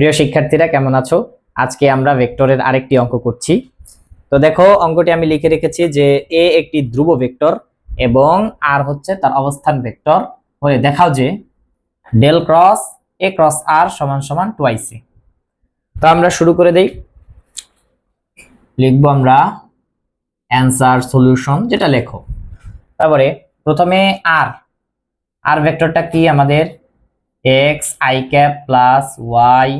প্রিয় শিক্ষার্থীরা, কেমন আছো? আজকে আমরা ভেক্টরের আরেকটি অঙ্ক করছি। তো দেখো, অঙ্কটি আমি লিখে রেখেছি যে এ একটি ধ্রুব ভেক্টর এবং আর হচ্ছে তার অবস্থান ভেক্টর। হলে দেখাও যে del cross A cross R সমান সমান টুয়াইস তো আমরা শুরু করে দেই। লিখব আমরা অ্যান্সার সলিউশন, যেটা লেখো। তারপরে প্রথমে আর আর ভেক্টরটা কি আমাদের? X I cap plus Y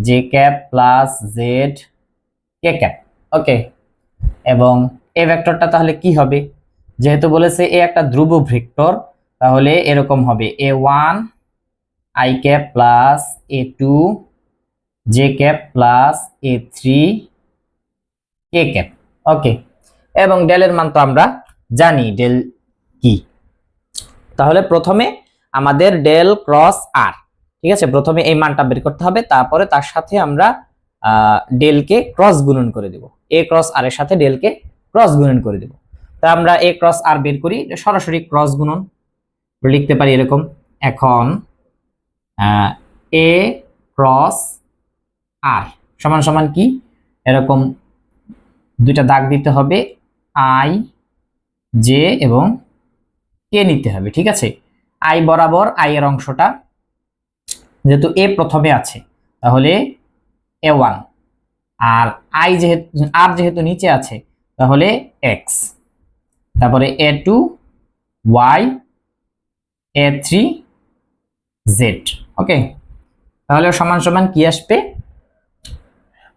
J cap plus Z K cap okay এবং এ ভেক্টরটা তাহলে কি হবে? যেহেতু বলেছে এ একটা ধ্রুব ভেক্টর তাহলে এরকম হবে। A one I cap plus A two J cap plus A three K cap okay এবং ডেলের মান তো আমরা জানি ডেল কি? তাহলে প্রথমে আমাদের ডেল ক্রস আর, ঠিক আছে? প্রথমে এই মানটা বের করতে হবে, তারপরে তার সাথে আমরা ডেলকে ক্রস গুণন করে দেব। এ ক্রস আর এর সাথে ডেলকে ক্রস গুণন করে দেব। তা আমরা এ ক্রস আর বের করি, সরাসরি ক্রস গুণন। লিখতে পারি এরকম, এখন এ ক্রস আর, সমান সমান কি? এরকম দুইটা দাগ দিতে হবে, আই, জে এবং কে নিতে হবে, ঠিক আছে? আই বরাবর আই এর অংশটা যেহেতু এ প্রথমে আছে, তাহলে এ ওয়ান। আর আই যেহেতু, আর যেহেতু নিচে আছে, তাহলে এক্স। তারপরে A two, Y, A three, Z. Okay? তাহলে সমান সমান কি আসবে?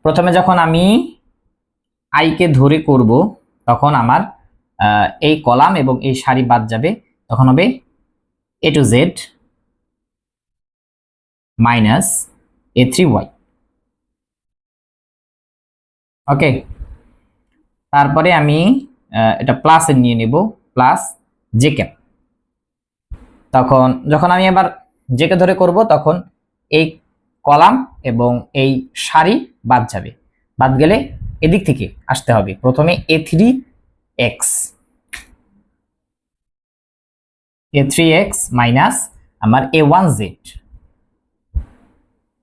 প্রথমে যখন আমি আইকে ধরে করব, তখন আমার এই কলাম এবং এই সারি বাদ যাবে, তখন হবে A two Z minus A three Y okay তারপরে আমি এটা প্লাসের নিয়ে নেব প্লাস জে ক্যাপ তখন, যখন আমি আবার জেকে ধরে করব, তখন এই কলাম এবং এই সারি বাদ যাবে। বাদ গেলে এদিক থেকে আসতে হবে। প্রথমে A three X A three X minus আমার এ ওয়ান জেড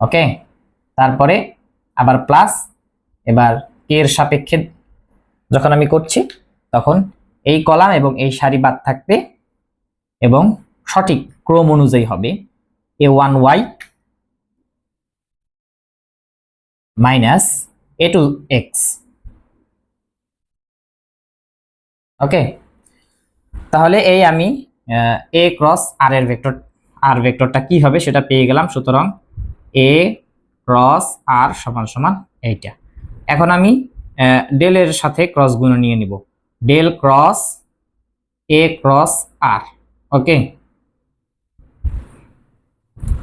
ওকে তারপরে আবার প্লাস এবার কে এর সাপেক্ষে যখন আমি করছি, তখন এই কলাম এবং এই সারি বাদ থাকবে এবং সঠিক ক্রম অনুযায়ী হবে A one Y minus A two X okay তাহলে এই আমি এ ক্রস আর এর ভেক্টর আর ভেক্টরটা কি হবে সেটা পেয়ে গেলাম, সুতরাং এ ক্রস আর সমান সমান এইটা। এখন আমি ডেলের সাথে ক্রস গুণ নিয়ে নিব। Del cross A cross R okay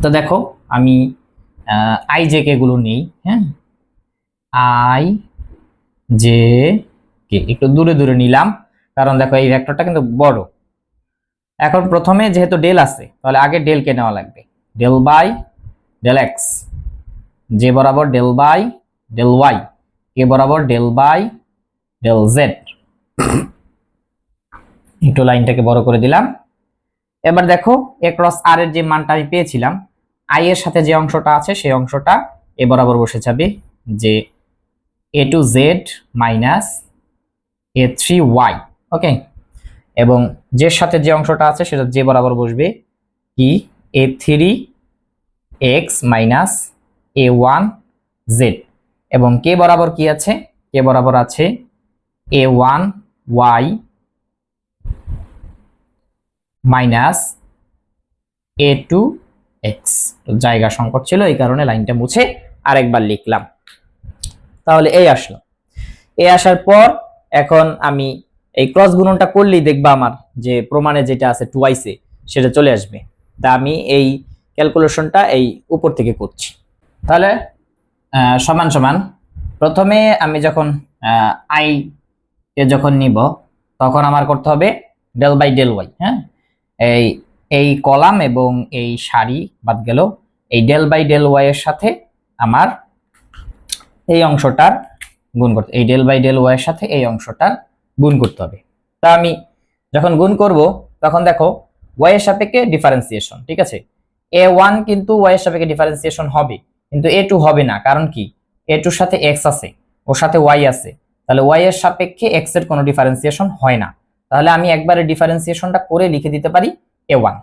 তো দেখো, আমি আই জে কে গুলো নেই হ্যাঁ? আই জে কে একটু দূরে দূরে নিলাম, কারণ দেখো এই ভেক্টরটা কিন্তু বড়। এখন প্রথমে যেহেতু ডেল আছে, তাহলে আগে ডেল কে নেওয়া লাগবে। ডেল বাই, ডেল এক্স যে বরাবর del by, del Y, K বরাবর ডেল বাই, ডেল জেড। একটু লাইনটাকে বড় করে দিলাম। এবার দেখো, এ ক্রস আর এর যে মানটা আমি পেয়েছিলাম, আই এর সাথে যে অংশটা আছে, সেই অংশটা এ বরাবর বসে যাবে যে A two Z minus A three Y, okay? এবং যে সাথে যে অংশটা আছে সেটা যে বরাবর বসবে কি A three, X minus A one Z. এবং কে বরাবর কি আছে? কে বরাবর আছে? A one Y minus A two X. জায়গা সংকট ছিল, এই কারণে লাইনটা মুছে আরেকবার লিখলাম। তাহলে এই আসলো। এই আসার পর এখন আমি এই ক্রস গুণনটা করলেই দেখবা আমার যে প্রমাণে যেটা আছে টুয়াইসে সেটা চলে আসবে। তা আমি এই ক্যালকুলেশনটা এই উপর থেকে করছি। তাহলে সমান সমান, প্রথমে আমি যখন আই কে যখন নিব, তখন আমার করতে হবে ডেল বাই ডেল ওয়াই হ্যাঁ? এই এই কলাম এবং এই সারি বাদ গেল। এই ডেল বাই ডেল ওয়াই এর সাথে আমার এই অংশটার গুণ করতে এই ডেল বাই ডেল ওয়াই এর সাথে এই অংশটার গুণ করতে হবে। তা আমি যখন গুণ করব, তখন দেখো ওয়াই এর সাপেক্ষে ডিফারেন্সিয়েশন ঠিক আছে? এ ওয়ান কিন্তু ওয়াই সাপেক্ষে ডিফারেন্সিয়েশন হবে, কিন্তু এ টু হবে না। কারণ কি? এ টুর সাথে এক্স আছে, ওর সাথে ওয়াই আছে। তাহলে ওয়াই এর সাপেক্ষে এক্সের কোনো ডিফারেন্সিয়েশন হয় না। তাহলে আমি একবারে ডিফারেন্সিয়েশনটা করে লিখে দিতে পারি এ ওয়ান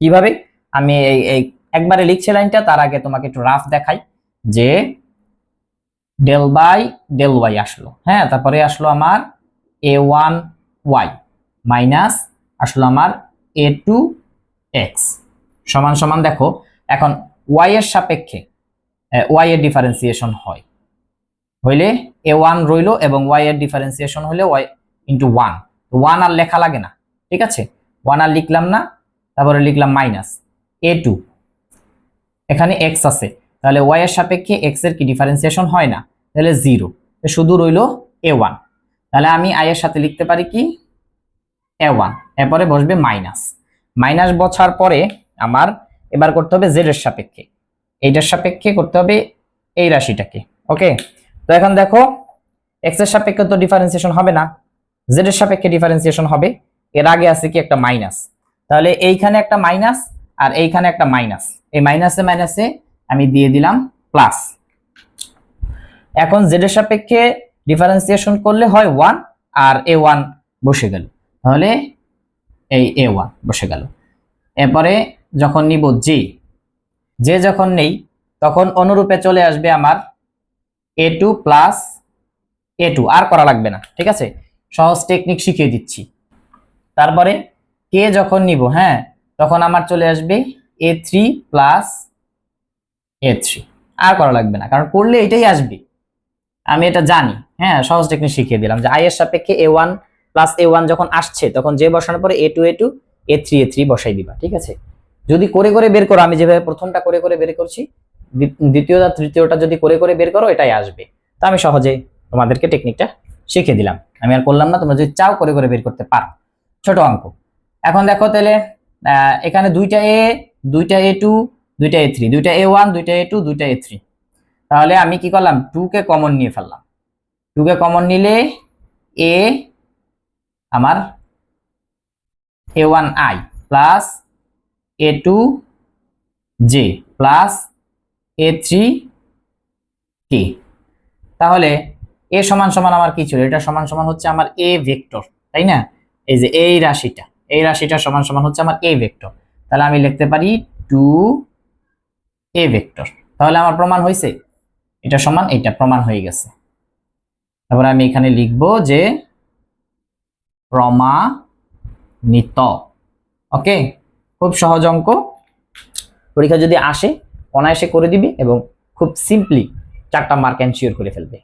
কীভাবে? আমি এই একবারে লিখছি লাইনটা, তার আগে তোমাকে একটু রাফ দেখাই যে ডেল বাই ডেল ওয়াই আসলো। হ্যাঁ তারপরে আসলো আমার এ ওয়ান ওয়াই মাইনাস আসলো আমার এ টু এক্স সমান সমান দেখো, এখন ওয়াই এর সাপেক্ষে ওয়াই এর ডিফারেন্সিয়েশন হয়। হইলে এ ওয়ান রইল এবং ওয়াই এর ডিফারেন্সিয়েশন হলে ওয়াই ইন্টু ওয়ান ওয়ান আর লেখা লাগে না, ঠিক আছে? ওয়ান আর লিখলাম না, তারপরে লিখলাম মাইনাস এ টু এখানে এক্স আছে, তাহলে ওয়াই এর সাপেক্ষে এক্সের কি ডিফারেন্সিয়েশন হয় না, তাহলে জিরো শুধু রইল এ ওয়ান তাহলে আমি আই এর সাথে লিখতে পারি কি? এ ওয়ান এরপরে বসবে মাইনাস মাইনাস বছর পরে আমার এবার করতে হবে জেড এর সাপেক্ষে। এইটার সাপেক্ষে করতে হবে এই রাশিটাকে। ওকে তো এখন দেখো এক্সের সাপেক্ষে তো ডিফারেন্সিয়েশন হবে না। জেড এর সাপেক্ষে ডিফারেন্সিয়েশন হবে। এর আগে আছে কি একটা মাইনাস তাহলে এইখানে একটা মাইনাস আর এইখানে একটা মাইনাস এই মাইনাসে মাইনাসে আমি দিয়ে দিলাম প্লাস এখন জেড এর সাপেক্ষে ডিফারেন্সিয়েশন করলে হয় ওয়ান আর এ ওয়ান বসে গেল। তাহলে এই এ ওয়ান বসে গেল। এরপরে যখন নিব জি যে যখন নেই, তখন অনুরূপে চলে আসবে আমার A two plus A two আর করা লাগবে না, ঠিক আছে? সহজ টেকনিক শিখিয়ে দিচ্ছি। তারপরে কে যখন নিব হ্যাঁ তখন আমার চলে আসবে A three plus A three আর করা লাগবে না, কারণ করলে এটাই আসবে। আমি এটা জানি হ্যাঁ সহজ টেকনিক শিখিয়ে দিলাম যে আই এর সাপেক্ষে A one plus A one যখন আসছে, তখন যে বসানোর পরে A two A two A three A three বসাই দিবা, ঠিক আছে? যদি করে করে বের করো, আমি যেভাবে প্রথমটা করে করে বের করছি, দ্বি- দ্বিতীয়টা তৃতীয়টা যদি করে করে বের করো, এটাই আসবে। তো আমি সহজে তোমাদেরকে টেকনিকটা শিখিয়ে দিলাম। আমি আর করলাম না, তোমরা যদি চাও করে করে বের করতে পারো। ছোট অঙ্ক। এখন দেখো তাহলে এখানে দুইটা এ দুইটা এ টু দুইটা এ থ্রি দুইটা এ ওয়ান দুইটা এ টু দুইটা এ থ্রি তাহলে আমি কি করলাম? টু কে কমন নিয়ে ফেললাম। টু কে কমন নিলে এ আমার A one I plus A two J plus A three K তাহলে এ সমান সমান আমার কি ছিল? এটা সমান সমান হচ্ছে আমার এ ভেক্টর তাই না? এই যে এই রাশিটা এই রাশিটা সমান সমান হচ্ছে আমার এ ভেক্টর তাহলে আমি লিখতে পারি টু এ ভেক্টর তাহলে আমার প্রমাণ হয়েছে এটা সমান, এটা প্রমাণ হয়ে গেছে। তারপরে আমি এখানে লিখব যে প্রমাণিত। ওকে? খুব সহজ অঙ্ক। পরীক্ষা যদি আসে, অনায়াসে করে দিবি এবং খুব সিম্পলি চারটা মার্ক এনশিওর করে ফেলবে।